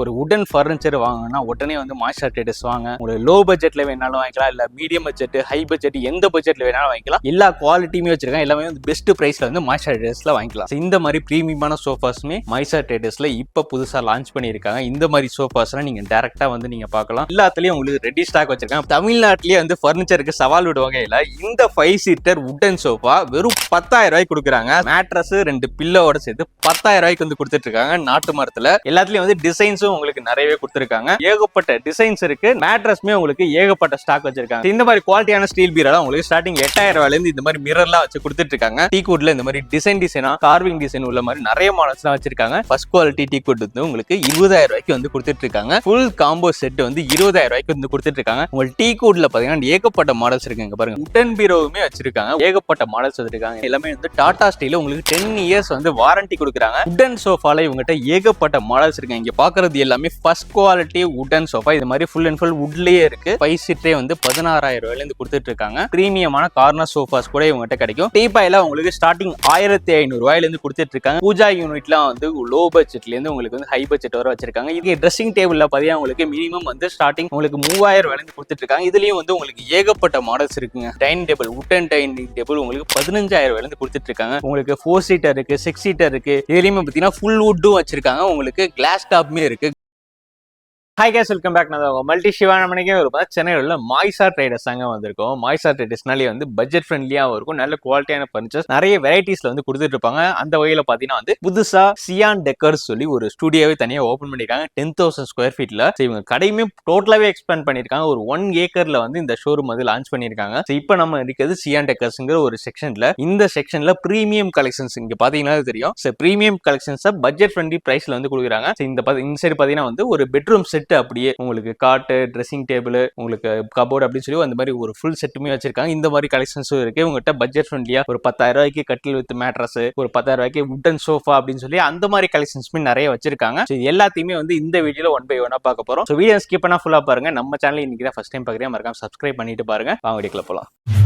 ஒரு உடன் ஃபர்னிச்சர் வாங்கினா உடனே வந்து மாய்ஸ்டர் டேட்டஸ் வாங்க. உங்களுக்கு லோ பட்ஜெட்ல வேணாலும் வாங்கிக்கலாம் இல்ல மீடியம் பட்ஜெட் ஹை பட்ஜெட் எந்த பட்ஜெட்ல வேணாலும் வாங்கிக்கலாம். எல்லா குவாலிட்டியுமே வச்சிருக்காங்க. எல்லாமே வந்து பெஸ்ட் பிரைஸ்ல வந்து மாய்ஸ்டர் டேட்டஸ்ல வாங்கிக்கலாம். இந்த மாதிரி பிரீமியமான சோஃபாஸ்மே மாய்ஸ்டர் டேட்டஸ்ல இப்ப புதுசா லான்ச் பண்ணியிருக்காங்க. இந்த மாதிரி சோஃபாஸ்லாம் நீங்க டேரக்டா வந்து நீங்க பார்க்கலாம். எல்லாத்துலயும் உங்களுக்கு ரெடி ஸ்டாக் வச்சிருக்காங்க. தமிழ்நாட்டிலேயே வந்து ஃபர்னிச்சருக்கு சவால் விடுவாங்க இல்ல இந்த ஃபைவ் சீட்டர் உட்டன் சோஃபா வெறும் பத்தாயிரம் ரூபாய்க்கு கொடுக்குறாங்க. மேட்ரஸ் ரெண்டு பில்லோட சேர்த்து பத்தாயிரம் ரூபாய்க்கு வந்து கொடுத்துட்டு இருக்காங்க. நாட்டு மரத்துல. எல்லாத்துலயும் வந்து டிசைன்ஸ் டிசைன்ஸும் உங்களுக்கு நிறையவே கொடுத்துருக்காங்க. ஏகப்பட்ட டிசைன்ஸ் இருக்கு. மேட்ரஸ்மே உங்களுக்கு ஏகப்பட்ட ஸ்டாக் வச்சிருக்காங்க. இந்த மாதிரி குவாலிட்டியான ஸ்டீல் பீரெல்லாம் உங்களுக்கு ஸ்டார்டிங் எட்டாயிரம் ரூபாயில இருந்து இந்த மாதிரி மிரர்லாம் வச்சு கொடுத்துட்டு இருக்காங்க டீ குட்ல இந்த மாதிரி டிசைன் டிசைனா கார்விங் டிசைன் உள்ள மாதிரி நிறைய மாடல்ஸ் எல்லாம் வச்சிருக்காங்க. ஃபர்ஸ்ட் குவாலிட்டி டீ குட் வந்து உங்களுக்கு இருபதாயிரம் ரூபாய்க்கு வந்து கொடுத்துட்டு இருக்காங்க ஃபுல் காம்போ செட் வந்து இருபதாயிரம் ரூபாய்க்கு வந்து கொடுத்துட்டு இருக்காங்க உங்களுக்கு டீ குட்ல பாத்தீங்கன்னா ஏகப்பட்ட மாடல்ஸ் இருக்குங்க பாருங்க. உடன் பீரோவுமே வச்சிருக்காங்க. ஏகப்பட்ட மாடல்ஸ் வச்சிருக்காங்க. எல்லாமே வந்து டாடா ஸ்டீல உங்களுக்கு டென் இயர்ஸ் வந்து வாரண்டி கொடுக்குறாங்க. உடன் சோஃபால இவங்ககிட்ட ஏகப்பட்ட மாடல்ஸ் இருக்காங்க இங்க பாக்குறது எல்லாமே ஃபர்ஸ்ட் குவாலிட்டி உடன் சோஃபா இது மாதிரி ஃபுல் அண்ட் ஃபுல் வுட்லயே இருக்கு. ஃபைவ் சீட்டே வந்து பதினாறாயிரம் ரூபாயில இருந்து கொடுத்துட்டு இருக்காங்க பிரீமியமான கார்னர் சோஃபாஸ் கூட இவங்ககிட்ட கிடைக்கும். டீபாயில் உங்களுக்கு ஸ்டார்டிங் ஆயிரத்தி ஐநூறு ரூபாயில இருந்து கொடுத்துட்டு இருக்காங்க பூஜா யூனிட்லாம் வந்து லோ பட்ஜெட்லேருந்து உங்களுக்கு வந்து ஹை பட்ஜெட் வர வச்சிருக்காங்க. இது ட்ரெஸ்ஸிங் டேபிளில் பாத்தீங்கன்னா உங்களுக்கு மினிமம் வந்து ஸ்டார்டிங் உங்களுக்கு மூவாயிரம் ரூபாயில இருந்து கொடுத்துட்டு இருக்காங்க இதுலேயும் வந்து உங்களுக்கு ஏகப்பட்ட மாடல்ஸ் இருக்குங்க. Dining table wooden dining table உங்களுக்கு பதினஞ்சாயிரம் ரூபாயிலேருந்து கொடுத்துட்டு இருக்காங்க உங்களுக்கு ஃபோர் சீட்டர் இருக்கு சிக்ஸ் சீட்டர் இருக்கு. இதுலயுமே பார்த்தீங்கன்னா ஃபுல் வுட்டும் வச்சிருக்காங்க. உங்களுக்கு கிளாஸ் டாப்மே இருக்கு. ஹை கேஸ் வெல்கம் பேக் நான் மல்டி சிவான மணிக்கே ஒரு பார்த்தா சென்னையில் உள்ள மாய்சா ட்ரேடர்ஸ் அங்கே வந்திருக்கோம். மாய்சா ட்ரேடர்ஸ்னாலே வந்து பட்ஜெட் ஃப்ரெண்ட்லியாகவும் இருக்கும். நல்ல குவாலிட்டியான ஃபர்னிச்சர்ஸ் நிறைய வெரைட்டிஸில் வந்து கொடுத்துட்டு இருப்பாங்க. அந்த வகையில் பார்த்தீங்கன்னா வந்து புதுசாக சியான் டெக்கர்ஸ் சொல்லி ஒரு ஸ்டுடியோவே தனியாக ஓப்பன் பண்ணியிருக்காங்க டென் தௌசண்ட் ஸ்கொயர் ஃபீட்ல இவங்க கடையுமே டோட்டலாகவே எக்ஸ்பேண்ட் பண்ணியிருக்காங்க ஒரு ஒன் ஏக்கர்ல வந்து இந்த ஷோரூம் வந்து லான்ச் பண்ணியிருக்காங்க ஸோ இப்போ நம்ம இருக்கிறது சியான் டெக்கர்ஸ்ங்கிற ஒரு செக்ஷன்ல இந்த செக்ஷன்ல ப்ரீமியம் கலெக்ஷன்ஸ் இங்க பாத்தீங்கன்னா தெரியும். ஸோ ப்ரீமியம் கலெக்ஷன்ஸை பட்ஜெட் ஃப்ரெண்ட்லி ப்ரைஸில் வந்து கொடுக்குறாங்க. ஸோ இந்த பாத்தி- இந்த சைடு பார்த்தீங்கன்னா வந்து ஒரு பெட்ரூம் செட் அப்படியே உங்களுக்கு காட்டு ட்ரெஸ்ஸிங் டேபிள் உங்களுக்கு கபோர்டு அப்படின்னு சொல்லி அந்த மாதிரி ஒரு ஃபுல் செட்டுமே வச்சிருக்காங்க. இந்த மாதிரி கலெக்ஷன்ஸும் இருக்கு. உங்ககிட்ட பட்ஜெட் ஃப்ரெண்ட்லியா ஒரு பத்தாயிரம் ரூபாய்க்கு கட்டில் வித் மேட்ரஸ் ஒரு பத்தாயிரம் ரூபாய்க்கு உட்டன் சோஃபா அப்படின்னு சொல்லி அந்த மாதிரி கலெக்ஷன்ஸுமே நிறைய வச்சிருக்காங்க. ஸோ எல்லாத்தையுமே வந்து இந்த வீடியோல ஒன் பை ஒன்னா பார்க்க போறோம். ஸோ வீடியோ ஸ்கிப் பண்ணா ஃபுல்லா பாருங்க. நம்ம சேனல் இன்னைக்கு தான் ஃபர்ஸ்ட் டைம் பார்க்குறேன் மறக்காம சப்ஸ்கிரைப் பண்ணிட்டு பாருங்க. வாங்க வீடியோக்குள்ள போகலாம்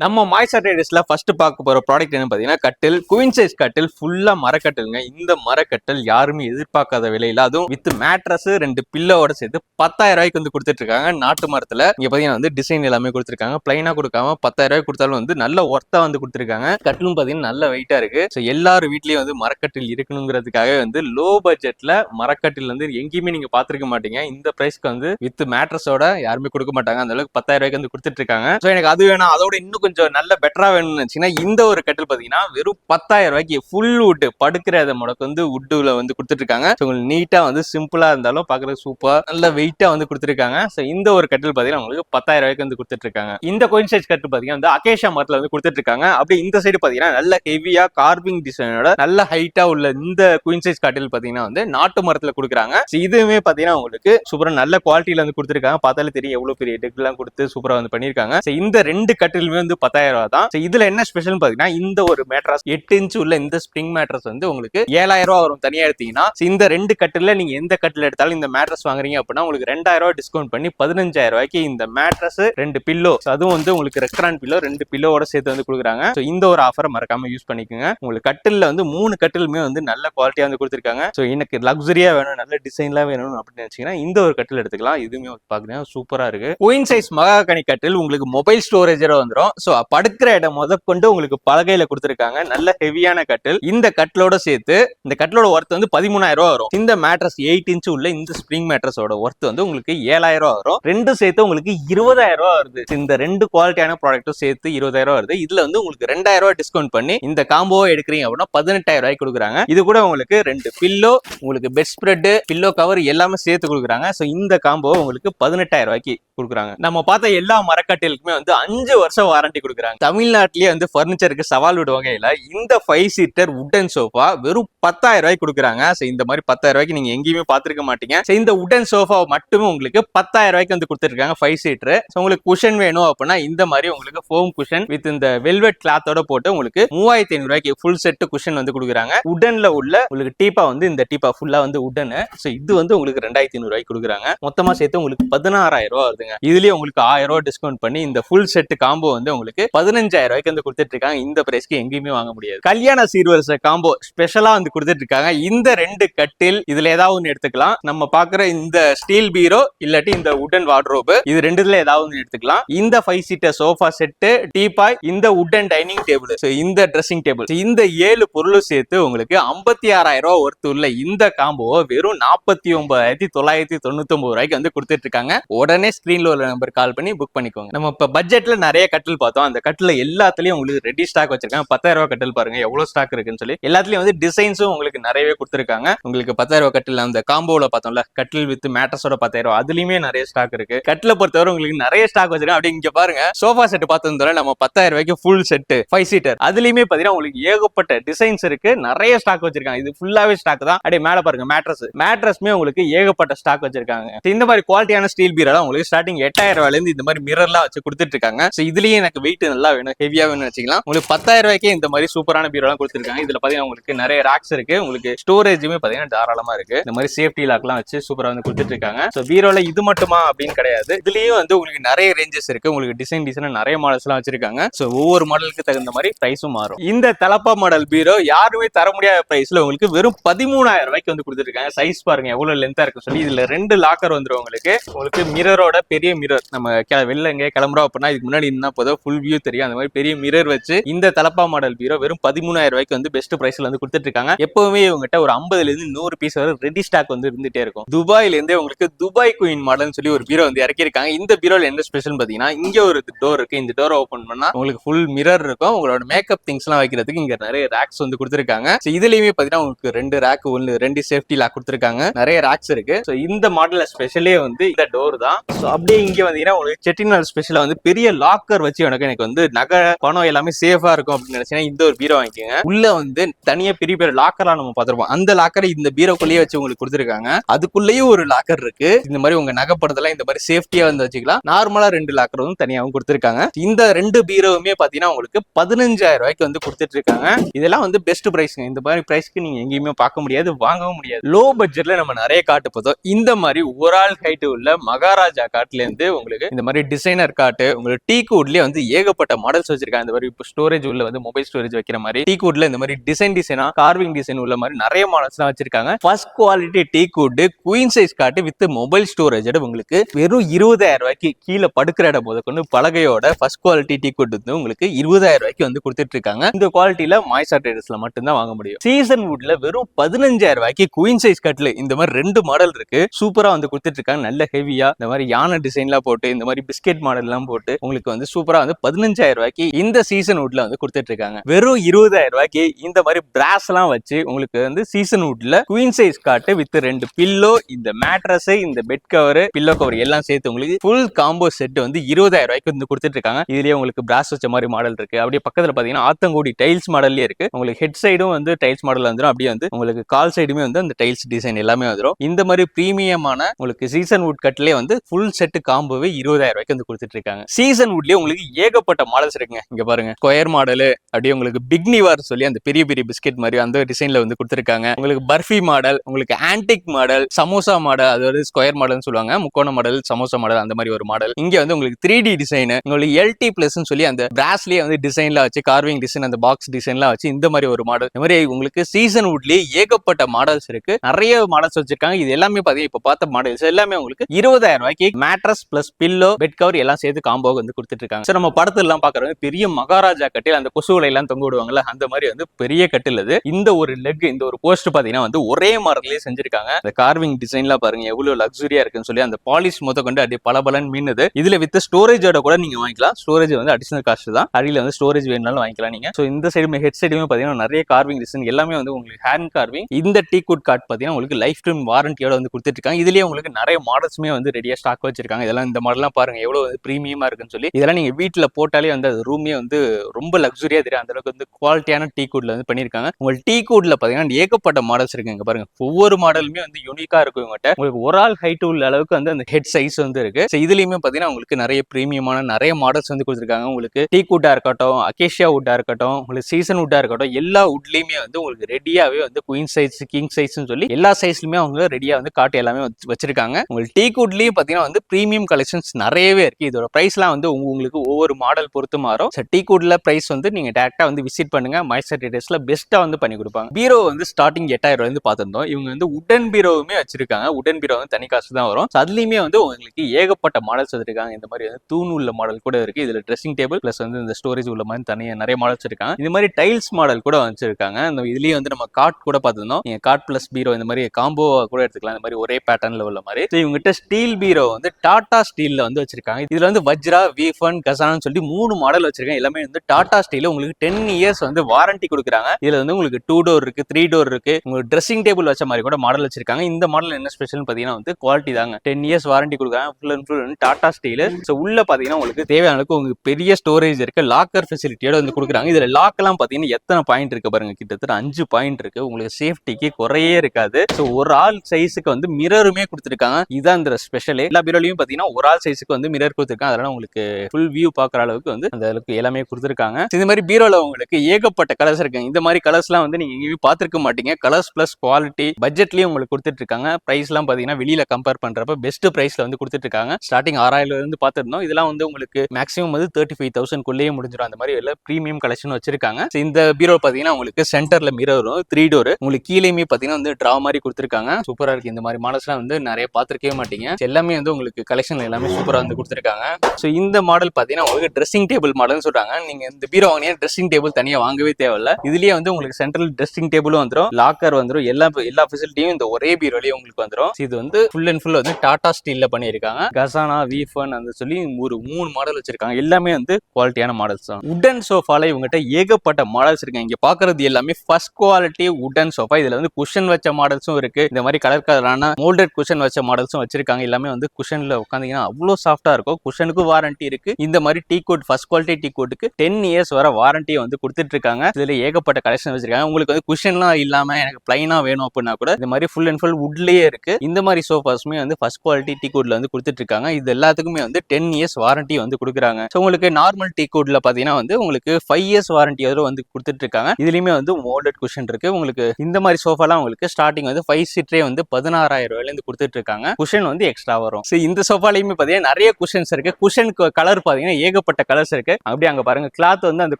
நம்ம மாய்சா ட்ரேடர்ஸ்ல ஃபர்ஸ்ட் பார்க்க போற ப்ராடக்ட் என்ன பாத்தீங்கன்னா கட்டில் குயின் சைஸ் கட்டில் ஃபுல்லா மரக்கட்டிலுங்க. இந்த மரக்கட்டில் யாருமே எதிர்பார்க்காத விலையில அதுவும் வித் மேட்ரஸ் ரெண்டு பில்லோட சேர்த்து பத்தாயிரம் ரூபாய்க்கு வந்து கொடுத்துட்டு இருக்காங்க நாட்டு மரத்துல. இங்க பாத்தீங்கன்னா வந்து டிசைன் எல்லாமே கொடுத்துருக்காங்க. பிளைனா கொடுக்காம பத்தாயிரம் ரூபாய் கொடுத்தாலும் வந்து நல்ல ஒர்த்தா வந்து கொடுத்துருக்காங்க. கட்டிலும் பாத்தீங்கன்னா நல்ல வெயிட்டா இருக்கு. ஸோ எல்லாரும் வீட்லயும் வந்து மரக்கட்டில் இருக்கணுங்கிறதுக்காக வந்து லோ பட்ஜெட்ல மரக்கட்டில் வந்து எங்கேயுமே நீங்க பாத்துருக்க மாட்டீங்க. இந்த பிரைஸ்க்கு வந்து வித் மேட்ரஸோட யாருமே கொடுக்க மாட்டாங்க. அந்த அளவுக்கு பத்தாயிரம் ரூபாய்க்கு வந்து கொடுத்துட்டு இருக்காங்க ஸோ எனக்கு அது வேணாம். அதோட இன்னும் கொஞ்சம் நல்ல பெட்டரா வேணும்னு நினைச்சீங்கன்னா இந்த ஒரு கட்டில் பாத்தீங்கன்னா வெறும் பத்தாயிரம் ரூபாய்க்கு ஃபுல் வுட் படுக்கிற முடக்கு வந்து வுட்டுல வந்து கொடுத்துட்டு இருக்காங்க உங்களுக்கு நீட்டா வந்து சிம்பிளா இருந்தாலும் பாக்குறது சூப்பர் நல்ல வெயிட்டா வந்து கொடுத்துருக்காங்க ஸோ இந்த ஒரு கட்டில் பாத்தீங்கன்னா உங்களுக்கு பத்தாயிரம் ரூபாய்க்கு வந்து கொடுத்துட்டு இருக்காங்க இந்த கோயின் சைஸ் கட்டில் பாத்தீங்கன்னா வந்து அகேஷா மரத்துல வந்து கொடுத்துட்டு இருக்காங்க அப்படி இந்த சைடு பாத்தீங்கன்னா நல்ல ஹெவியா கார்விங் டிசைனோட நல்ல ஹைட்டா உள்ள இந்த குயின் சைஸ் கட்டில் பாத்தீங்கன்னா வந்து நாட்டு மரத்துல கொடுக்குறாங்க. இதுவுமே பாத்தீங்கன்னா உங்களுக்கு சூப்பரா நல்ல குவாலிட்டியில வந்து கொடுத்துருக்காங்க. பார்த்தாலே தெரியும் எவ்வளவு பெரிய டெக்லாம் கொடுத்து சூப்பரா வந்து பண்ணிருக்காங்க இந்த ரெண்டு கட்டிலுமே வந்து பத்தாயிரம் ரூபா தான். இதுல என்ன ஸ்பெஷல் பாத்தீங்கன்னா இந்த ஒரு மேட்ரஸ் எட்டு இன்ச் உள்ள இந்த ஸ்ப்ரிங் மேட்ரஸ் வந்து உங்களுக்கு ஏழாயிரம் ரூபாய் வரும் தனியா எடுத்தீங்கன்னா இந்த ரெண்டு கட்டில நீங்க எந்த கட்டில் எடுத்தாலும் இந்த மேட்ரஸ் வாங்குறீங்க அப்படின்னா உங்களுக்கு ரெண்டாயிரம் ரூபாய் டிஸ்கவுண்ட் பண்ணி பதினஞ்சாயிரம் ரூபாய்க்கு இந்த மேட்ரஸ் ரெண்டு பில்லோ அதுவும் வந்து உங்களுக்கு ரெக்ரான் பில்லோ ரெண்டு பில்லோட சேர்த்து வந்து கொடுக்குறாங்க. ஸோ இந்த ஒரு ஆஃபரை மறக்காம யூஸ் பண்ணிக்கோங்க. உங்களுக்கு கட்டில் வந்து மூணு கட்டிலுமே வந்து நல்ல குவாலிட்டியா வந்து கொடுத்துருக்காங்க. ஸோ எனக்கு லக்ஸரியா வேணும் நல்ல டிசைன்லாம் வேணும் அப்படின்னு நினைச்சீங்கன்னா இந்த ஒரு கட்டில் எடுத்துக்கலாம். இதுவுமே பாக்குறீங்கன்னா சூப்பரா இருக்கு. குயின் சைஸ் மகாகனி கட்டில் உங்களுக்கு மொபைல் ஸ்டோரேஜோட வந்துடும் ஸோ படுக்கிற இடம் முதற்கொண்டு உங்களுக்கு பலகையில கொடுத்துருக்காங்க. நல்ல ஹெவியான கட்டில். இந்த கட்டிலோட சேர்த்து இந்த கட்டிலோட ஒர்த் வந்து பதிமூணாயிரம் ரூபா வரும். இந்த மேட்ரஸ் எயிட் இன்ச் உள்ள இந்த ஸ்ப்ரிங் மேட்ரஸோட ஒர்த் வந்து உங்களுக்கு ஏழாயிரம் ரூபா வரும். ரெண்டு சேர்த்து உங்களுக்கு இருபதாயிரம் ரூபா வருது. இந்த ரெண்டு குவாலிட்டியான ப்ராடக்ட்டும் சேர்த்து இருபதாயிரம் ரூபா வருது. இதுல வந்து உங்களுக்கு ரெண்டாயிரம் ரூபா டிஸ்கவுண்ட் பண்ணி இந்த காம்போவை எடுக்கிறீங்க அப்படின்னா பதினெட்டாயிரம் ரூபாய்க்கு கொடுக்குறாங்க. இது கூட உங்களுக்கு ரெண்டு பில்லோ உங்களுக்கு பெட் ஸ்ப்ரெட் பில்லோ கவர் எல்லாமே சேர்த்து கொடுக்குறாங்க. ஸோ இந்த காம்போ உங்களுக்கு பதினெட்டாயிரம் ரூபாய்க்கு கொடுக்குறாங்க. நம்ம பார்த்த எல்லா மரக்கட்டிலுக்குமே வந்து அஞ்சு வருஷம் வாரண்டி கொடுக்குறாங்க. தமிழ்நாட்டிலேயே வந்து ஃபர்னிச்சருக்கு சவால் விடுவாங்க இல்லை. இந்த ஃபைவ் சீட்டர் உட்டன் சோஃபா வெறும் பத்தாயிரம் ரூபாய்க்கு கொடுக்குறாங்க. ஸோ இந்த மாதிரி பத்தாயிரம் ரூபாய்க்கு நீங்க எங்கேயுமே பார்த்துருக்க மாட்டீங்க. ஸோ இந்த உடன் சோஃபா மட்டுமே உங்களுக்கு பத்தாயிரம் ரூபாய்க்கு வந்து கொடுத்துருக்காங்க ஃபைவ் சீட்டர் ஸோ உங்களுக்கு குஷன் வேணும் அப்படின்னா இந்த மாதிரி உங்களுக்கு ஃபோம் குஷன் வித் இந்த வெல்வெட் கிளாத்தோட போட்டு உங்களுக்கு மூவாயிரத்தி ஐநூறு ரூபாய்க்கு ஃபுல் செட் குஷன் வந்து கொடுக்குறாங்க. உடன்ல உள்ள உங்களுக்கு டீப்பா வந்து இந்த டீப்பா ஃபுல்லா வந்து உடனு ஸோ இது வந்து உங்களுக்கு ரெண்டாயிரத்தி ஐநூறு ரூபாய்க்கு கொடுக்குறாங்க. மொத்தமா சேர்த்து உங்களுக்கு பதினாறாயிரம் ரூபா வருதுங்க. இதுலயே உங்களுக்கு ஆயிரம் ரூபாய் டிஸ்கவுண்ட் பண்ணி இந்த ஃபுல் செட் காம்போ வந்து உங்களுக்கு பதினஞ்சாயிரம் ரூபாய்க்கு வந்து கொடுத்துட்டு இருக்காங்க இந்த பிரைஸ்க்கு எங்கேயுமே வாங்க முடியாது. கல்யாண சீர்வரிசை காம்போ ஸ்பெஷலா வந்து கொடுத்துட்டு இருக்காங்க இந்த ரெண்டு கட்டில் இதுல ஏதாவது ஒன்று எடுத்துக்கலாம். நம்ம பாக்குற இந்த ஸ்டீல் பீரோ இல்லாட்டி இந்த உடன் வார்ட்ரோப் இது ரெண்டுல ஏதாவது ஒன்று எடுத்துக்கலாம். இந்த five seater sofa set teapoy இந்த உடன் டைனிங் டேபிள் இந்த ட்ரெஸ்ஸிங் டேபிள் இந்த ஏழு பொருளும் சேர்த்து உங்களுக்கு ஐம்பத்தி ஆறாயிரம் ரூபாய் ஒர்த்து உள்ள இந்த காம்போவை வெறும் நாற்பத்தி ஒன்பதாயிரத்தி தொள்ளாயிரத்தி தொண்ணூத்தி ஒன்பது ரூபாய்க்கு வந்து கொடுத்துட்டு இருக்காங்க உடனே ஸ்கிரீன்ல உள்ள நம்பர் கால் பண்ணி புக் பண்ணிக்கோங்க. நம்ம இப்ப பட்ஜெட்ல நிறைய கட்டில் பார்த்தோம். அந்த கட்டில் எல்லாத்துலயும் உங்களுக்கு ரெடி ஸ்டாக் வச்சிருக்காங்க. பத்தாயிரம் ரூபாய் கட்டில் பாருங்க எவ்வளவு ஸ்டாக் இருக்குன்னு சொல்லி. எல்லாத்துலயும் வந்து டிசைன்ஸும் உங்களுக்கு நிறையவே கொடுத்துருக்காங்க. உங்களுக்கு பத்தாயிரம் ரூபாய் கட்டில் அந்த காம்போவில் பார்த்தோம்ல கட்டில் வித் மேட்டஸோட பத்தாயிரம் ரூபாய் அதுலயுமே நிறைய ஸ்டாக் இருக்கு. கட்டில பொறுத்தவரை உங்களுக்கு நிறைய ஸ்டாக் வச்சிருக்காங்க. அப்படி இங்க பாருங்க சோஃபா செட் பார்த்ததுல நம்ம பத்தாயிரம் ரூபாய்க்கு ஃபுல் செட் ஃபைவ் சீட்டர் அதுலயுமே பாத்தீங்கன்னா உங்களுக்கு ஏகப்பட்ட டிசைன்ஸ் இருக்கு. நிறைய ஸ்டாக் வச்சிருக்காங்க. இது ஃபுல்லாவே ஸ்டாக் தான். அப்படியே மேல பாருங்க மேட்ரஸ் மேட்ரஸ்மே உங்களுக்கு ஏகப்பட்ட ஸ்டாக் வச்சிருக்காங்க. இந்த மாதிரி குவாலிட்டியான ஸ்டீல் பீரெல்லாம் உங்களுக்கு ஸ்டார்டிங் எட்டாயிரம் ரூபாயில இருந்து இந்த மாதிரி மிரர்லாம் வச்சு கொடுத்துட்டு இருக்காங்க. ஸோ இதுலயே எனக்கு வெயிட் நல்லா வேணும் ஹெவியா வேணும்னு வச்சுக்கலாம் உங்களுக்கு பத்தாயிரம் ரூபாய்க்கு இந்த மாதிரி சூப்பரான பீரோலாம் கொடுத்துருக்காங்க. இதுல பாத்தீங்கன்னா உங்களுக்கு நிறைய ராக்ஸ் இருக்கு. உங்களுக்கு ஸ்டோரேஜுமே பாத்தீங்கன்னா தாராளமா இருக்கு. இந்த மாதிரி சேஃப்டி லாக்லாம் வச்சு சூப்பரா வந்து கொடுத்துட்டு இருக்காங்க. ஸோ பீரோல இது மட்டுமா அப்படின்னு கிடையாது. இதுலயும் வந்து உங்களுக்கு நிறைய ரேஞ்சஸ் இருக்கு. உங்களுக்கு டிசைன் டிசைன் நிறைய மாடல்ஸ் எல்லாம் வச்சிருக்காங்க. ஸோ ஒவ்வொரு மாடலுக்கு தகுந்த மாதிரி பிரைஸும் மாறும். இந்த தலப்பா மாடல் பீரோ யாருமே தர முடியாத பிரைஸ்ல உங்களுக்கு வெறும் பதிமூணாயிரம் ரூபாய்க்கு வந்து கொடுத்துருக்காங்க. சைஸ் பாருங்க எவ்வளவு லென்த்தா இருக்கு சொல்லி இதுல ரெண்டு லாக்கர் வந்துரும் உங்களுக்கு. உங்களுக்கு மிரரோட பெரிய மிரர் நம்ம வெளில எங்க கிளம்புறோம் அப்படின்னா இதுக்கு முன்னாடி இருந்தா போதும். ஃபுல் வியூ தெரியும். அந்த மாதிரி பெரிய மிரர் வச்சு இந்த தலப்பா மாடல் பீரோ வெறும் பதிமூணாயிரம் ரூபாய்க்கு வந்து பெஸ்ட் பிரைஸ்ல வந்து கொடுத்துட்டு இருக்காங்க எப்பவுமே இவங்ககிட்ட ஒரு ஐம்பதுல இருந்து நூறு பீஸ் வரை ரெடி ஸ்டாக் வந்து இருந்துட்டே இருக்கும். துபாயில இருந்தே உங்களுக்கு துபாய் குயின் மாடல்னு சொல்லி ஒரு பீரோ வந்து இறக்கியிருக்காங்க. இந்த பீரோல என்ன ஸ்பெஷல் பாத்தீங்கன்னா இங்க ஒரு டோர் இருக்கு. இந்த டோர் ஓபன் பண்ணா உங்களுக்கு ஃபுல் மிரர் இருக்கும். உங்களோட மேக்கப் திங்ஸ் எல்லாம் வைக்கிறதுக்கு இங்க நிறைய ரேக்ஸ் வந்து கொடுத்துருக்காங்க. இதுலயுமே பாத்தீங்கன்னா உங்களுக்கு ரெண்டு ரேக் ஒன்னு ரெண்டு சேஃப்டி லாக் கொடுத்துருக்காங்க. நிறைய ரேக்ஸ் இருக்கு. ஸோ இந்த மாடல்ல ஸ்பெஷலே வந்து இந்த டோர் தான். ஸோ அப்படியே இங்க வந்தீங்கன்னா உங்களுக்கு செட்டிநாள் ஸ்பெஷலா வந்து பெரிய லாக்கர் வச்சு எனக்கு எனக்கு வந்து நகை பணம் எல்லாமே சேஃபா இருக்கும் அப்படின்னு நினைச்சீங்கன்னா இந்த ஒரு பீரோ வாங்கிக்கோங்க. உள்ள வந்து தனியா பெரிய பெரிய லாக்கரா நம்ம பார்த்துருப்போம். அந்த லாக்கரை இந்த பீரோக்குள்ளேயே வச்சு உங்களுக்கு கொடுத்துருக்காங்க. அதுக்குள்ளேயும் ஒரு லாக்கர் இருக்கு. இந்த மாதிரி உங்க நகைப்படத்தெல்லாம் இந்த மாதிரி சேஃப்டியா வந்து வச்சுக்கலாம். நார்மலா ரெண்டு லாக்கர் வந்து தனியாகவும் கொடுத்துருக்காங்க. இந்த ரெண்டு பீரோவுமே பாத்தீங்கன்னா உங்களுக்கு பதினஞ்சாயிரம் ரூபாய்க்கு வந்து கொடுத்துட்டு இருக்காங்க. இதெல்லாம் வந்து பெஸ்ட் பிரைஸ்ங்க இந்த மாதிரி பிரைஸ்க்கு நீங்க எங்கேயுமே பார்க்க முடியாது வாங்கவும் முடியாது. லோ பட்ஜெட்ல நம்ம நிறைய காட்டு பார்த்தோம். இந்த மாதிரி ஒரு ஆள் ஹைட்டு உள்ள மகாராஜா காட்டுல இருந்து உங்களுக்கு இந்த மாதிரி டிசைனர் காட்டு உங்களுக்கு டீ கூட்லயே வந்து ஏகப்பட்ட மாடல்ஸ் வச்சிருக்காங்க. இந்த மாதிரி இப்போ ஸ்டோரேஜ் உள்ள வந்து மொபைல் ஸ்டோரேஜ் வைக்கிற மாதிரி டீ கூட்ல இந்த மாதிரி டிசைன் டிசைனா கார்விங் டிசைன் உள்ள மாதிரி நிறைய மாடல்ஸ் எல்லாம் வச்சிருக்காங்க. First quality teak wood queen size cot with mobile storage உங்களுக்கு வெறும் இருபதாயிரம் ரூபாய்க்கு கீழே படுக்கிற இடம் முதற்கொண்டு பலகையோட ஃபர்ஸ்ட் குவாலிட்டி டீ கூட் வந்து உங்களுக்கு இருபதாயிரம் ரூபாய்க்கு வந்து கொடுத்துட்டு இருக்காங்க. இந்த குவாலிட்டியில மாய்ஸா ட்ரேடர்ஸ்ல மட்டும்தான் வாங்க முடியும். சீசன் வுட்ல வெறும் பதினஞ்சாயிரம் ரூபாய்க்கு குயின் சைஸ் கட்ல இந்த மாதிரி ரெண்டு மாடல் இருக்கு. சூப்பரா வந்து கொடுத்துட்டு இருக்காங்க. நல்ல ஹெவியா இந்த மாதிரி யானை டிசைன்லாம் போட்டு இந்த மாதிரி பிஸ்கெட் மாடல் எல்லாம் போட்டு உங்களுக்கு வந்து சூப்பரா வந்து பதினஞ்சாயிரம் ரூபாய்க்கு இந்த சீசன் வுட்ல வந்து கொடுத்துட்டு இருக்காங்க வெறும் இருபதாயிரம் ரூபாய்க்கு இந்த மாதிரி பிராஸ் எல்லாம் வச்சு உங்களுக்கு வந்து சீசன் வுட்ல குயின் சைஸ் காட்டு வித் ரெண்டு பில்லோ இந்த மேட்ரஸ் இந்த பெட் கவர் பில்லோ கவர் எல்லாம் சேர்த்து உங்களுக்கு ஃபுல் காம்போ செட் வந்து இருபதாயிரம் ரூபாய்க்கு வந்து கொடுத்துட்டு இருக்காங்க இதுலயே உங்களுக்கு பிராஸ் வச்ச மாதிரி மாடல் இருக்கு. அப்படியே பக்கத்துல பாத்தீங்கன்னா ஆத்தங்குடி டைல்ஸ் மாடல்லே இருக்கு. உங்களுக்கு ஹெட் சைடும் வந்து டைல்ஸ் மாடல் வந்துடும் அப்படியே வந்து உங்களுக்கு கால் சைடுமே வந்து அந்த டைல்ஸ் டிசைன் எல்லாமே வந்துடும் இந்த மாதிரி ப்ரீமியமான உங்களுக்கு சீசன் வுட் கட்லேயே வந்து ஃபுல் செட் காம்போவே இருபதாயிரம் ரூபாய்க்கு வந்து கொடுத்துட்டு இருக்காங்க சீசன் வுட்லயே உங்களுக்கு ஏகப்பட்ட மாடல்ஸ் இருக்குங்க. இங்க பாருங்க. ஸ்கொயர் மாடலு அப்படியே உங்களுக்கு பிக்னிவார் சொல்லி அந்த பெரிய பெரிய பிஸ்கெட் மாதிரி அந்த டிசைன்ல வந்து கொடுத்துருக்காங்க. உங்களுக்கு பர்ஃபி மாடல் உங்களுக்கு ஆன்டிக் மாடல் சமோசா மாடல் அதாவது ஸ்கொயர் மாடல்னு சொல்லுவாங்க. முக்கோண மாடல் சமோசா மாடல் அந்த மாதிரி ஒரு மாடல் இங்க வந்து உங்களுக்கு த்ரீ டி டிசைன் உங்களுக்கு எல்டி பிளஸ் சொல்லி அந்த பிராஸ்லயே வந்து டிசைன்ல வச்சு கார்விங் டிசைன் அந்த பாக்ஸ் டிசைன்லாம் வச்சு இந்த மாதிரி ஒரு மாடல் இந்த மாதிரி உங்களுக்கு சீசன் வுட்லயே ஏகப்பட்ட மாடல்ஸ் இருக்கு. நிறைய மாடல்ஸ் வச்சிருக்காங்க. இது எல்லாமே பாத்தீங்கன்னா இப்ப பார்த்த மாடல்ஸ் எல்லாமே உங்களுக்கு இருபதாயிரம் ரூபாய்க்கு mattress plus pillow bed cover எல்லாம் சேர்த்து காம்போ வந்து கொடுத்துட்டு இருக்காங்க. நம்ம படத்துல எல்லாம் பாக்குறது பெரிய மகாராஜா கட்டில் அந்த கொசுவலை எல்லாம் தொங்க விடுவாங்கல்ல அந்த மாதிரி வந்து பெரிய கட்டில் அது. இந்த ஒரு லெக் இந்த ஒரு போஸ்ட் பாத்தீங்கன்னா வந்து ஒரே மாடல்லே செஞ்சிருக்காங்க. இந்த கார்விங் டிசைன்லாம் பாருங்க எவ்வளவு லக்ஸுரியா இருக்குன்னு சொல்லி அந்த பாலிஷ் முத கொண்டு அப்படியே பல மீனுது இதுல வித் ஸ்டோரேஜோட கூட நீங்க வாங்கிக்கலாம். ஸ்டோரேஜ் வந்து அடிஷனல் காஸ்ட் தான். அடியில் வந்து ஸ்டோரேஜ் வேணும்னாலும் வாங்கிக்கலாம் நீங்க. சோ இந்த சைடுமே ஹெட் சைடுமே பாத்தீங்கன்னா நிறைய கார்விங் டிசைன் எல்லாமே வந்து உங்களுக்கு ஹேண்ட் கார்விங் இந்த டீ குட் கார்ட் பாத்தீங்கன்னா உங்களுக்கு லைஃப் டைம் வாரண்டியோட வந்து கொடுத்துட்டு இருக்காங்க இதுலயே உங்களுக்கு நிறைய மாடல்ஸுமே வந்து ரெடியா ஸ்டாக் வச்சிருக்காங்க. இதெல்லாம் இந்த மாடல்லாம் பாருங்க எவ்வளவு வந்து பிரீமியமா இருக்குன்னு சொல்லி. இதெல்லாம் நீங்க வீட்டுல போட்டாலே வந்து அது ரூமே வந்து ரொம்ப லக்ஸுரியாக தெரியும் அந்த அளவுக்கு வந்து குவாலிட்டியான டீ குட்ல வந்து பண்ணியிருக்காங்க உங்களுக்கு டீ குட்ல பாத்தீங்கன்னா ஏகப்பட்ட மாடல்ஸ் இருக்கு இங்க பாருங்க. ஒவ்வொரு மாடலுமே வந்து யூனிக்காக இருக்கும் இவங்ககிட்ட. உங்களுக்கு ஒரு ஆள் ஹைட் உள்ள அளவுக்கு வந்து அந்த ஹெட் சைஸ் வந்து இருக்கு. So பார்த்தீங்கன்னா உங்களுக்கு நிறைய ப்ரீமியமான நிறைய மாடல்ஸ் வந்து கொடுத்துருக்காங்க. உங்களுக்கு டீ கூட்டாக இருக்கட்டும் அகேஷியா வுட்டாக இருக்கட்டும் உங்களுக்கு சீசன் வுட்டாக இருக்கட்டும் எல்லா வுட்லேயுமே வந்து உங்களுக்கு ரெடியாவே வந்து குயின் சைஸ் கிங் சைஸ்னு சொல்லி எல்லா சைஸ்லயுமே அவங்க ரெடியாக வந்து காட்டு எல்லாமே வச்சு- வச்சிருக்காங்க. உங்களுக்கு டீ கூட்லேயும் பாத்தீங்கன்னா வந்து ப்ரீமியம் கலெக்ஷன்ஸ் நிறையவே இருக்கு. இதோட ப்ரைஸ்லாம் வந்து உங்களுக்கு ஒவ்வொரு ஒவ்வொரு மாடல் பொறுத்து மாறும். டீ கூட்ல பிரைஸ் வந்து நீங்க டேரக்டா வந்து விசிட் பண்ணுங்க. மைசர் ட்ரேடர்ஸ்ல பெஸ்ட்டா வந்து பண்ணி கொடுப்பாங்க. பீரோ வந்து ஸ்டார்டிங் எட்டாயிரம் வந்து பார்த்திருந்தோம். இவங்க வந்து உடன் பீரோவுமே வச்சிருக்காங்க. உடன் பீரோ வந்து தனி காசு தான் வரும். So அதுலயுமே வந்து உங்களுக்கு ஏகப்பட்ட மாடல்ஸ் வச்சிருக்காங்க. இந்த மாதிரி வந்து தூண் உள்ள மாடல் கூட இருக்கு. இதுல ட்ரெஸ்ஸிங் டேபிள் பிளஸ் வந்து இந்த ஸ்டோரேஜ் உள்ள மாதிரி தனியாக நிறைய மாடல்ஸ் இருக்காங்க இந்த மாதிரி டைல்ஸ் மாடல் கூட வச்சிருக்காங்க. இந்த இதுலயே வந்து நம்ம காட் கூட பார்த்திருந்தோம். நீங்க காட் பிளஸ் பீரோ இந்த மாதிரி காம்போ கூட எடுத்துக்கலாம். இந்த மாதிரி ஒரே பேட்டர்ன்ல உள்ள மாதிரி. இவங்ககிட்ட ஸ்டீல் பீரோ வந்து டாடா ஸ்டீல்ல வந்து வச்சிருக்காங்க. இதுல வந்து வஜ்ரா வீஃபன் கசானான்னு சொல்லி மூணு மாடல் வச்சிருக்கேன். எல்லாமே வந்து டாடா ஸ்டீல் உங்களுக்கு டென் இயர்ஸ் வந்து வாரண்டி கொடுக்குறாங்க. இதுல வந்து உங்களுக்கு டூ டோர் இருக்கு த்ரீ டோர் இருக்கு. உங்களுக்கு ட்ரெஸ்ஸிங் டேபிள் வச்ச மாதிரி கூட மாடல் வச்சிருக்காங்க. இந்த மாடல் என்ன ஸ்பெஷல் பாத்தீங்கன்னா வந்து குவாலிட்டி தாங்க. டென் இயர்ஸ் வாரண்டி கொடுக்குறாங்க. Full and full Tata steel so உள்ள பாத்தீங்கன்னா உங்களுக்கு தேவையான அளவுக்கு உங்களுக்கு பெரிய ஸ்டோரேஜ் இருக்கு. லாக்கர் ஃபெசிலிட்டியோட வந்து கொடுக்குறாங்க. இதுல லாக் எல்லாம் பாத்தீங்கன்னா எத்தனை பாயிண்ட் இருக்கு பாருங்க. கிட்டத்தட்ட அஞ்சு பாயிண்ட் இருக்கு. உங்களுக்கு சேஃப்டிக்கு குறையே இருக்காது. ஸோ ஒரு ஆள் சைஸுக்கு வந்து மிரருமே கொடுத்துருக்காங்க. இதான் இந்த ஸ்பெஷல் எல்லா பீரோலையும் பாத்தீங்கன்னா ஒரு ஆள் சைஸுக்கு வந்து மிரர் கொடுத்துருக்காங்க. அதனால உங்களுக்கு ஃபுல் வியூ பார்க்க பார்க்குற அளவுக்கு வந்து அந்த அளவுக்கு எல்லாமே கொடுத்துருக்காங்க. இந்த மாதிரி பீரோவில் உங்களுக்கு ஏகப்பட்ட கலர்ஸ் இருக்குது இந்த மாதிரி கலர்ஸ்லாம் வந்து நீங்கள் எங்கேயும் பார்த்துருக்க மாட்டீங்க. கலர்ஸ் ப்ளஸ் குவாலிட்டி பட்ஜெட்லேயும் உங்களுக்கு கொடுத்துட்டு இருக்காங்க பார்த்தீங்கன்னா வெளியில் கம்பேர் பண்ணுறப்ப பெஸ்ட் ப்ரைஸில் வந்து கொடுத்துட்டு இருக்காங்க ஸ்டார்டிங் ஆறாயிரம்லேருந்து பார்த்துருந்தோம். இதெல்லாம் வந்து உங்களுக்கு மேக்ஸிமம் வந்து தேர்ட்டி ஃபைவ் தௌசண்ட் குள்ளேயே முடிஞ்சிடும். அந்த மாதிரி எல்லாம் ப்ரீமியம் கலெக்ஷன் வச்சிருக்காங்க. இந்த பீரோ பார்த்தீங்கன்னா உங்களுக்கு சென்டரில் மிரர் வரும். த்ரீ டோர் உங்களுக்கு கீழேயுமே பார்த்தீங்கன்னா வந்து ட்ரா மாதிரி கொடுத்துருக்காங்க. சூப்பராக இருக்கு. இந்த மாதிரி மாடல்ஸ்லாம் வந்து நிறைய பார்த்துருக்கவே மாட்டீங்க. எல்லாமே வந்து உங்களுக்கு கலெக்ஷன் எல்லாமே சூப்பராக வந்து கொடுத்துருக்காங்க. ஸோ இந்த மாடல் பார்த்தீங்கன்னா உங்களுக்கு ட்ரெஸ்ஸிங் டேபிள் மாடல்னு சொல்றாங்க. நீங்க இந்த பீரோ வாங்கினா ட்ரெஸ்ஸிங் டேபிள் தனியா வாங்கவே தேவையில்ல. இதுலயே வந்து உங்களுக்கு சென்ட்ரல் ட்ரெஸ்ஸிங் டேபிளும் வந்துடும் லாக்கர் வந்துடும் எல்லா எல்லா ஃபெசிலிட்டியும் இந்த ஒரே பீரோலயே உங்களுக்கு வந்துரும். இது வந்து ஃபுல் அண்ட் ஃபுல் வந்து டாடா ஸ்டீல்ல பண்ணியிருக்காங்க. கசானா வீஃபன் அந்த சொல்லி ஒரு மூணு மாடல் வச்சிருக்காங்க. எல்லாமே வந்து குவாலிட்டியான மாடல்ஸ் தான். உடன் சோஃபால இவங்ககிட்ட ஏகப்பட்ட மாடல்ஸ் இருக்கு இங்க பாக்குறது எல்லாமே ஃபர்ஸ்ட் குவாலிட்டி உடன் சோஃபா இதுல வந்து குஷன் வச்ச மாடல்ஸும் இருக்கு. இந்த மாதிரி கலர் கலரான மோல்டட் குஷன் வச்ச மாடல்ஸும் வச்சிருக்காங்க. எல்லாமே வந்து குஷன்ல உட்காந்தீங்கன்னா அவ்வளோ சாஃப்டா இருக்கும். குஷனுக்கு வாரண்டி இருக்கு. இந்த மாதிரி teak wood first quality teak கோட்டுக்கு டென் இயர்ஸ் வர வாரண்டியை வந்து கொடுத்துட்டு இருக்காங்க இதுல ஏகப்பட்ட கலெக்ஷன் வச்சிருக்காங்க. உங்களுக்கு வந்து குஷன்லாம் இல்லாம எனக்கு பிளைனா வேணும் அப்படின்னா கூட இந்த மாதிரி ஃபுல் அண்ட் ஃபுல் வுட்லயே இருக்கு. இந்த மாதிரி சோஃபாஸுமே வந்து ஃபர்ஸ்ட் குவாலிட்டி டீ கோட்ல வந்து கொடுத்துட்டு இருக்காங்க இது எல்லாத்துக்குமே வந்து டென் இயர்ஸ் வாரண்டி வந்து கொடுக்குறாங்க. ஸோ உங்களுக்கு நார்மல் டீ கோட்ல பாத்தீங்கன்னா வந்து உங்களுக்கு ஃபைவ் இயர்ஸ் வாரண்டி வரை வந்து கொடுத்துட்டு இருக்காங்க இதுலயுமே வந்து மோல்டட் குஷன் இருக்கு. உங்களுக்கு இந்த மாதிரி சோஃபாலாம் உங்களுக்கு ஸ்டார்டிங் வந்து ஃபைவ் சீட்டரே வந்து பதினாறாயிரம் ரூபாயில இருந்து கொடுத்துட்டு இருக்காங்க குஷன் வந்து எக்ஸ்ட்ரா வரும். ஸோ இந்த சோஃபாலையுமே பாத்தீங்கன்னா நிறைய குஷன்ஸ் இருக்கு. குஷனுக்கு கலர் பாத்தீங்கன்னா ஏகப்பட்ட கலர்ஸ் இருக்கு. அப்படியே அங்க பாருங்க கிளாத் வந்து அந்த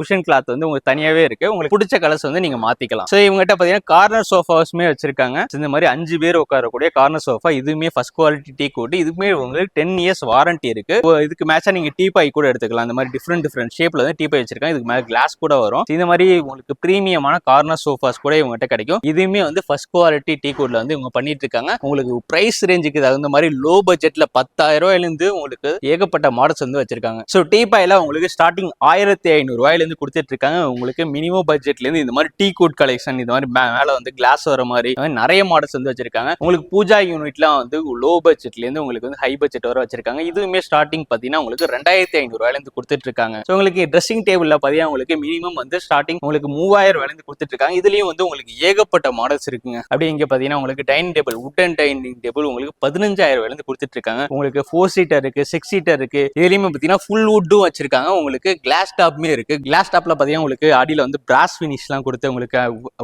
குஷன் கிளாத் வந்து உங்களுக்கு தனியாவே இருக்கு. உங்களுக்கு பிடிச்ச கலர்ஸ் வந்து நீங்க மாத்திக்கலாம். ஸோ இவங்ககிட்ட பாத்தீங்கன்னா கார்னர் சோஃபாஸுமே வச்சிருக்காங்க. இந்த மாதிரி அஞ்சு பேர் உட்காரக்கூடிய கார்னர் சோஃபா இதுவுமே ஃபர்ஸ்ட் குவாலிட்டி டீ கோட் இதுக்குமே உங்களுக்கு டென் இயர்ஸ் வாரண்டி இருக்கு. இதுக்கு மேட்சா நீங்க டீ பாய் கூட எடுத்துக்கலாம். அந்த மாதிரி டிஃப்ரெண்ட் டிஃப்ரெண்ட் ஷேப்ல வந்து டீ பாய் வச்சிருக்காங்க. இதுக்கு மேல கிளாஸ் கூட வரும். இந்த மாதிரி உங்களுக்கு பிரீமியமான கார்னர் சோஃபாஸ் கூட இவங்ககிட்ட கிடைக்கும். இதுவுமே வந்து ஃபர்ஸ்ட் குவாலிட்டி டீ கோட்ல வந்து இவங்க பண்ணிட்டு இருக்காங்க. உங்களுக்கு பிரைஸ் ரேஞ்சுக்கு தகுந்த மாதிரி லோ பட்ஜெட்ல பத்தாயிரம் ரூபாயில இருந்து உங்களுக்கு ஏகப்பட்ட மாடல்ஸ் வந்து வச்சிருக்காங்க. ஸோ டீ பாயில உங்களுக்கு ஸ்டார்டிங் ஆயிரத்தி ஐநூறு ரூபாயில இருந்து கொடுத்துட்டு இருக்காங்க உங்களுக்கு மினிமம் பட்ஜெட்ல இருந்து இந்த மாதிரி டீ கோட் கலெக்ஷன் இந்த மாதிரி மேலே மேல வந்து கிளாஸ் வர மாதிரி நிறைய மாடல்ஸ் வந்து வச்சிருக்காங்க. உங்களுக்கு பூஜா யூனிட்லாம் வந்து லோ பட்ஜெட்ல இருந்து உங்களுக்கு வந்து ஹை பட்ஜெட் வர வச்சிருக்காங்க. இதுவுமே ஸ்டார்டிங் பாத்தீங்கன்னா உங்களுக்கு ரெண்டாயிரத்தி ஐநூறு ரூபாயில இருந்து கொடுத்துட்டு இருக்காங்க ஸோ உங்களுக்கு ட்ரெஸ்ஸிங் டேபிள்ல பார்த்தீங்கன்னா உங்களுக்கு மினிமம் வந்து ஸ்டார்டிங் உங்களுக்கு மூவாயிரம் ரூபாயிலேருந்து கொடுத்துட்டு இருக்காங்க இதுலயும் வந்து உங்களுக்கு ஏகப்பட்ட மாடல்ஸ் இருக்குங்க. அப்படியே இங்க பாத்தீங்கன்னா உங்களுக்கு dining table wooden dining table உங்களுக்கு பதினஞ்சாயிரம் ரூபாயிலேருந்து கொடுத்துட்டு இருக்காங்க உங்களுக்கு ஃபோர் சீட்டர் இருக்கு சிக்ஸ் சீட்டர் இருக்கு. இதுலயுமே பாத்தீங்கன்னா ஃபுல் வுட் வுட்டும் வச்சிருக்காங்க. உங்களுக்கு கிளாஸ் டாப்புமே இருக்கு. கிளாஸ் டாப்ல பாத்தீங்கன்னா உங்களுக்கு அடியில வந்து பிராஸ் ஃபினிஷ்லாம் கொடுத்து உங்களுக்கு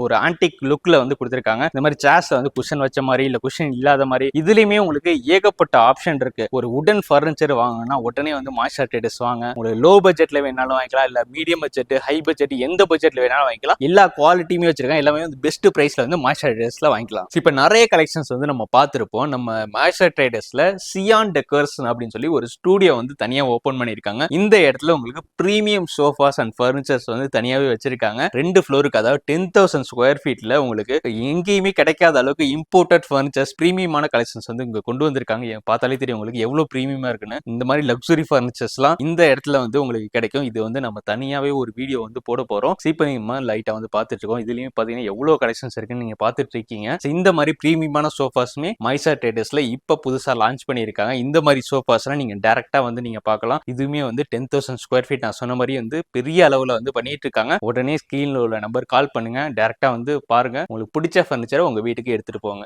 ஒரு ஆன்டிக் லுக்ல வந்து கொடுத்துருக்காங்க. இந்த மாதிரி சேர்ஸ்ல வந்து குஷன் வச்ச மாதிரி இல்ல குஷன் இல்லாத மாதிரி இதுலயுமே உங்களுக்கு ஏகப்பட்ட ஆப்ஷன் இருக்கு. ஒரு உடன் ஃபர்னிச்சர் வாங்கினா உடனே வந்து மாஸ்டர் டேட்டஸ் வாங்க. உங்களுக்கு லோ பட்ஜெட்ல வேணாலும் வாங்கிக்கலாம். இல்ல மீடியம் பட்ஜெட் ஹை பட்ஜெட் எந்த பட்ஜெட்ல வேணாலும் வாங்கிக்கலாம். எல்லா குவாலிட்டியுமே வச்சிருக்காங்க. எல்லாமே வந்து பெஸ்ட் பிரைஸ்ல வந்து மாஸ்டர் டேட்டஸ்ல வாங்கிக்கலாம். இப்ப நிறைய கலெக்ஷன்ஸ் வந்து நம்ம பார்த்துருப்போம். நம்ம மாஸ்டர் ட்ரேடர்ஸ்ல சியான் டெக்கர்ஸ் அப்படின்னு சொல்லி ஒரு ஸ்டூடியோ வந்து தனியா ஓபன் பண்ணியிருக்காங்க. இந்த இடத்துல உங்களுக்கு ப்ரீமியம் சோஃபாஸ் அண்ட் ஃபர்னிச்சர்ஸ் வந்து தனியாகவே வச்சிருக்காங்க. ரெண்டு ஃப்ளோருக்கு அதாவது டென் தௌசண்ட் ஸ்கொயர் ஃபீட்டில் உங்களுக்கு எங்கேயுமே கிடைக்காத அளவுக்கு இம்போர்ட்டட் ஃபர்னிச்சர்ஸ் ப்ரீமியமான கலெக்ஷன்ஸ் வந்து இங்கே கொண்டு வந்திருக்காங்க. பார்த்தாலே தெரியும் உங்களுக்கு எவ்வளோ ப்ரீமியமாக இருக்குன்னு. இந்த மாதிரி லக்ஸுரி ஃபர்னிச்சர்ஸ்லாம் இந்த இடத்துல வந்து உங்களுக்கு கிடைக்கும். இது வந்து நம்ம தனியாகவே ஒரு வீடியோ வந்து போட போகிறோம் சீப்பனிமா லைட்டாக வந்து பார்த்துட்டு இருக்கோம் பார்த்தீங்கன்னா எவ்வளோ கலெக்ஷன்ஸ் இருக்குன்னு நீங்கள் பார்த்துட்டு இருக்கீங்க இந்த மாதிரி ப்ரீமியமான சோஃபாஸுமே மைசா ட்ரேடர்ஸில் இப்போ புதுசாக லான்ச் பண்ணியிருக்காங்க. இந்த மாதிரி சோஃபாஸ்லாம் நீங்கள் டேரெக்டாக வந்து நீங்கள் பார்க்கலாம். இதுவுமே வந்து டென் தௌசண்ட் ஸ்கொயர் ஃபீட் நான் சொன்ன மாதிரி வந்து பெரிய அளவுல வந்து பண்ணிட்டு இருக்காங்க உடனே ஸ்கிரீன்ல உள்ள நம்பர் கால் பண்ணுங்க. டேரக்டா வந்து பாருங்க. உங்களுக்கு பிடிச்ச ஃபர்னிச்சரை உங்க வீட்டுக்கு எடுத்துட்டு போங்க.